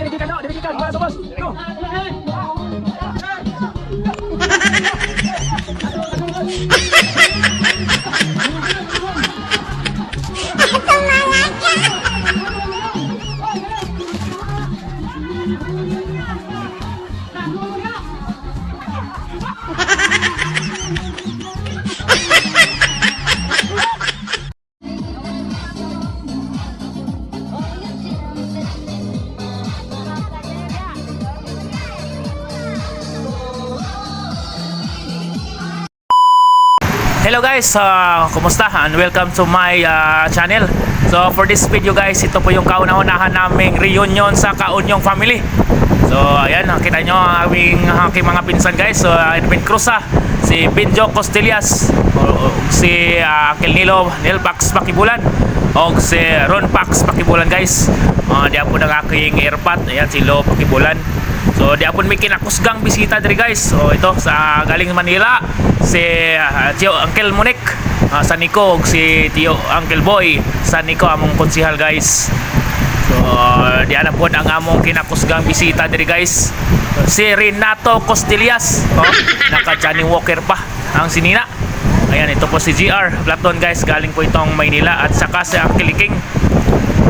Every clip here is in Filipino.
dinigikan no, dinigikan para tubos. Go. Hello guys, uh, kumusta? And welcome to my uh, channel. So for this video guys, ito po yung kauna-unahan naming reunion sa Kaunyong family. So ayan, nakita nyo ang aming aking mga pinsan guys. So uh, Edwin Cruza, si Benjo Costillas, o- o- si uh, Uncle Nilo Neil Pax Pakibulan, o si Ron Pax Pakibulan guys. Uh, di po ng aking airpot, ayan si Lo Pakibulan. So di apon may kinakusgang bisita diri guys. So ito sa galing Manila si uh, Tio Uncle Monik uh, sa Nico si Tio Uncle Boy sa Nico among konsihal guys. So di ana pod ang among kinakusgang bisita diri guys. Si Renato Costillas, oh, naka Johnny Walker pa ang sinina. Ayan, ito po si GR Platon guys, galing po itong Maynila at saka si Uncle King.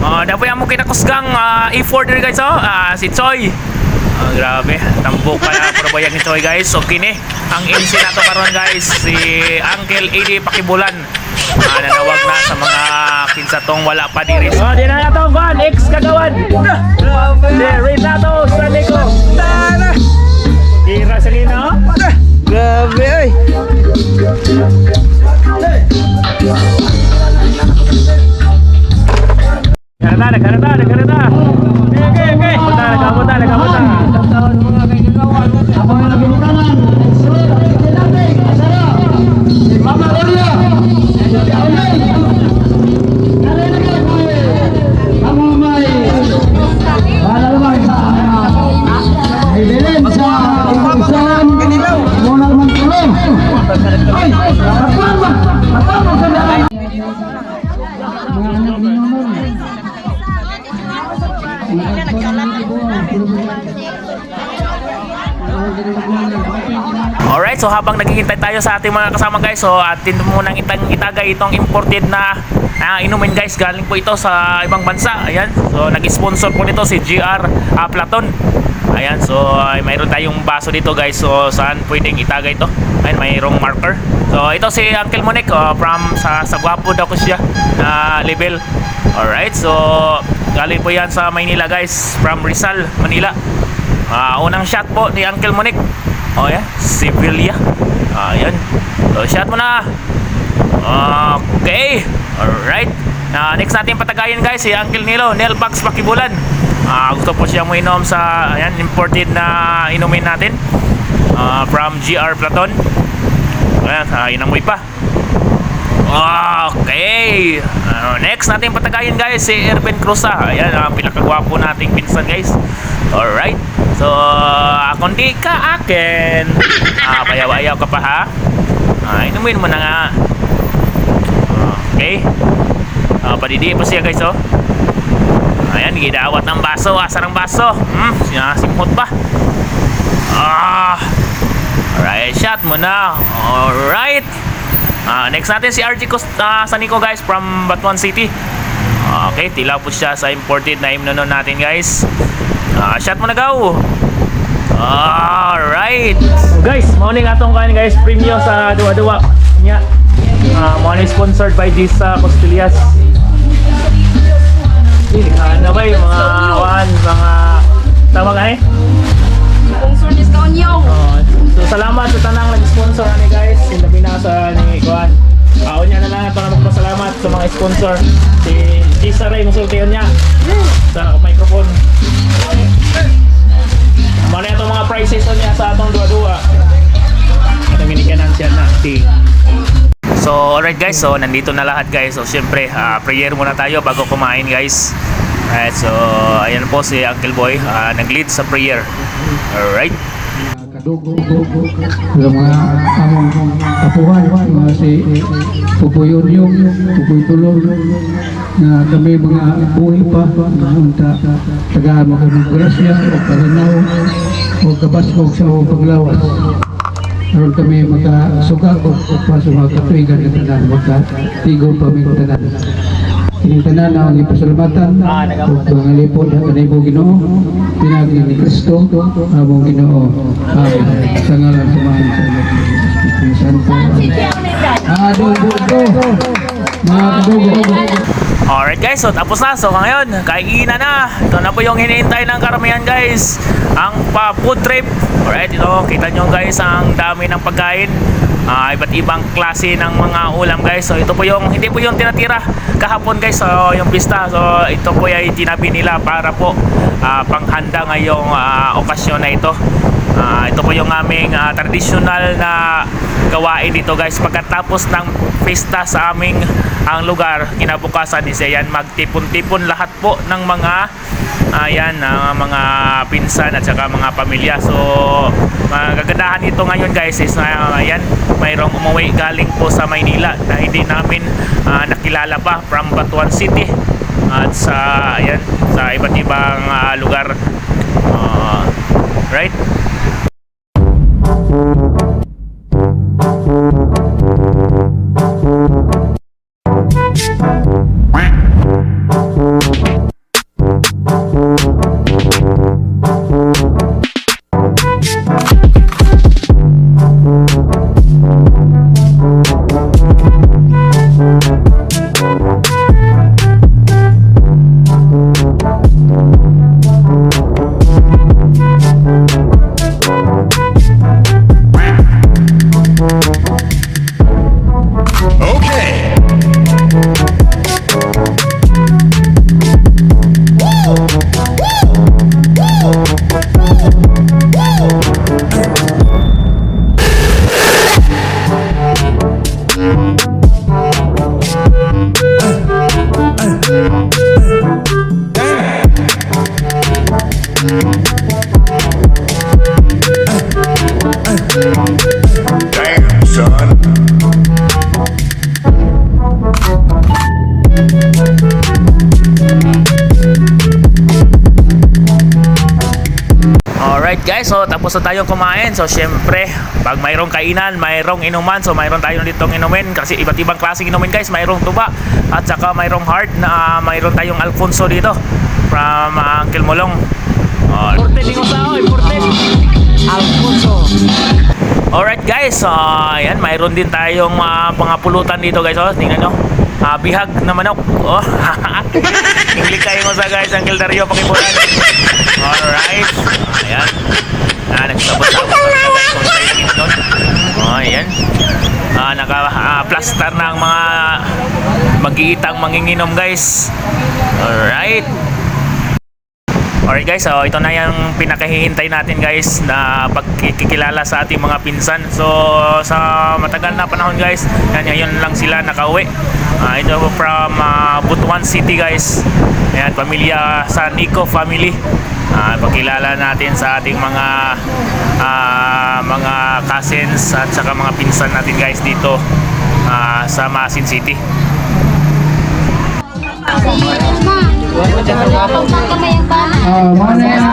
Uh, dapat yung among kinakusgang uh, E4 diri guys, oh, ah, si Choi. Ah, grabe, tambok pala pero bayang ito eh, guys. Okay ni. Ang MC na to karon guys, si Uncle AD Pakibulan. Ah, nanawag na sa mga kinsatong wala pa diri. Oh, di na nato kuan, ex kagawan. Alright, so habang naghihintay tayo sa ating mga kasama guys, so atin munang itang itagay itong imported na ah, inumin guys. Galing po ito sa ibang bansa. Ayan, so nag-sponsor po nito si GR ah, Platon. Ayan, so ay, mayroon tayong baso dito guys. So saan pwedeng itagay ito? Ayan, mayroong marker. So ito si Uncle Monik oh, from sa sa Guapo daw siya na level. Alright, so galing po yan sa Maynila guys, from Rizal, Manila. Ah, unang shot po ni Uncle Monik. Oh yeah, Sevilla. Ah, yan. So, shot mo na. Okay. Alright. Ah, next natin patagayan guys, si Uncle Nilo, Nel Bugs Pakibulan. Ah, gusto po siyang uminom sa ayan, imported na inumin natin. Ah, from GR Platon. Ayan, ah, inamoy pa. Okay. Ano, next natin patagayan guys si Erben Cruza. Ayan, ang pinakagwapo nating pinsan guys. Alright. So, uh, ka akin, ah, bayaw-ayaw ka pa ha. Ah, inumin mo na nga. Okay. Ah, padidi pa siya guys oh. Ayan, gidawat ng baso, asar ang baso. Hmm, sinasimhot pa. Ah. Alright, shot mo na. Alright. Ah, next natin si RG Cost ah, Sanico guys from Batuan City. Ah, okay, tilaw po siya sa imported na imnonon natin guys. Ah, shot mo na go. Alright. Guys, morning atong kain guys, premium sa duwa-duwa. Nya. Ah, morning sponsored by Gisa Costillas. Ini ano ba yung mga one, mga tawag ay? Sponsor discount yo. Oh, so salamat sa tanang nag-sponsor ani guys. Yung labi sa ni Kuan. Kaon niya na lang ito na magpasalamat sa mga sponsor. Si Gisa Ray, musultiyon niya sa microphone. Mali itong mga prices niya sa atong duwa-duwa. Ito ginikanan siya na. Ti. So, alright guys. So, nandito na lahat guys. So, syempre, ah, prayer muna tayo bago kumain guys. Alright, so, ayan po si Uncle Boy. ah, nag-lead sa prayer. Alright. Sa mga among kapuhan mga si Pupoy Uryong, Pupoy Tulong na kami mga buhay pa na unta tagaan mo kami grasya o kalinaw o kabasbog sa o paglawas Aron kami makasuga o pa sa mga katuigan ng tanan, makatigo pa may tanan. Ining tanan na ang ipasalamatan o pangalipod at kanimo Ginoo pinagi ni Kristo among Ginoo. Amen. Sa ngalan sa mga sa Espiritu Santo. Adugo mga kadugo. Alright guys, so tapos na. So ngayon, kainan na. Ito na po yung hinihintay ng karamihan guys. Ang pa food trip. Alright, ito kita nyo guys ang dami ng pagkain. Ah, iba't ibang klase ng mga ulam guys. So ito po yung, hindi po yung tinatira kahapon guys. So yung pista. So ito po ay tinabi nila para po ah, panghanda ngayong ah, okasyon na ito. Ah, ito po yung aming ah, traditional na gawain dito guys pagkatapos ng pista sa aming ang lugar. Kinabukasan is ayan magtipon-tipon lahat po ng mga ayan ng mga pinsan at saka mga pamilya. So magagandahan ito ngayon guys is uh, ayan mayroong umuwi galing po sa Maynila na hindi namin ah, nakilala pa from Batuan City at sa ayan sa iba't ibang ah, lugar. Ah, right Alright guys, so tapos na tayong kumain. So syempre, pag mayroong kainan, mayroong inuman. So mayroon tayo ditong inumin kasi iba't ibang klaseng inumin guys. Mayroong tuba at saka mayroong hard na mayroon tayong Alfonso dito from uh, Uncle Molong. Uh, Porte din sa oy, Porte. Alfonso. Alright guys, uh, ayan, mayroon din tayong uh, pangapulutan dito guys. Oh, tingnan nyo. Ah, bihag na manok. Oh. Inglik kayo mo sa guys, Uncle Dario, pakipunan. Alright. Ayan. Ah, nagsabot-sabot na guys kung tayo dito doon. Oh, ayan. Ah, naka-plaster na ang mga mag-iitang manginginom guys. Alright. Alright guys, so ito na yung pinakahihintay natin guys na pagkikilala sa ating mga pinsan. So sa matagal na panahon guys, yan, ngayon lang sila nakauwi. Ah, ito from ah, Butuan City guys. Ayan, pamilya sa Nico family. Ah, pagkilala natin sa ating mga ah, mga cousins at saka mga pinsan natin guys dito ah, sa Masin City. Ah, mana yang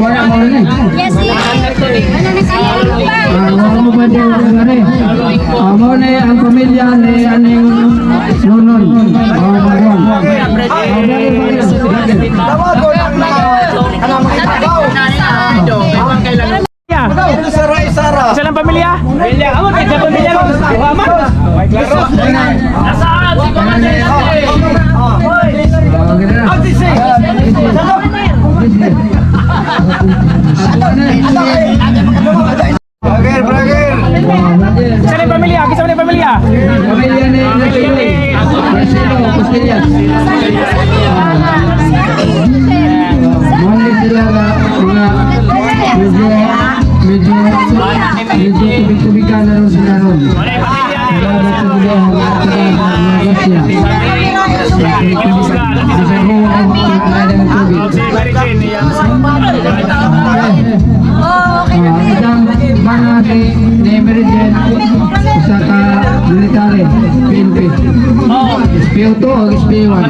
wala mo eh. Ano Nasaan si Commander? 都是一万。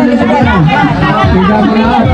Pamilya ni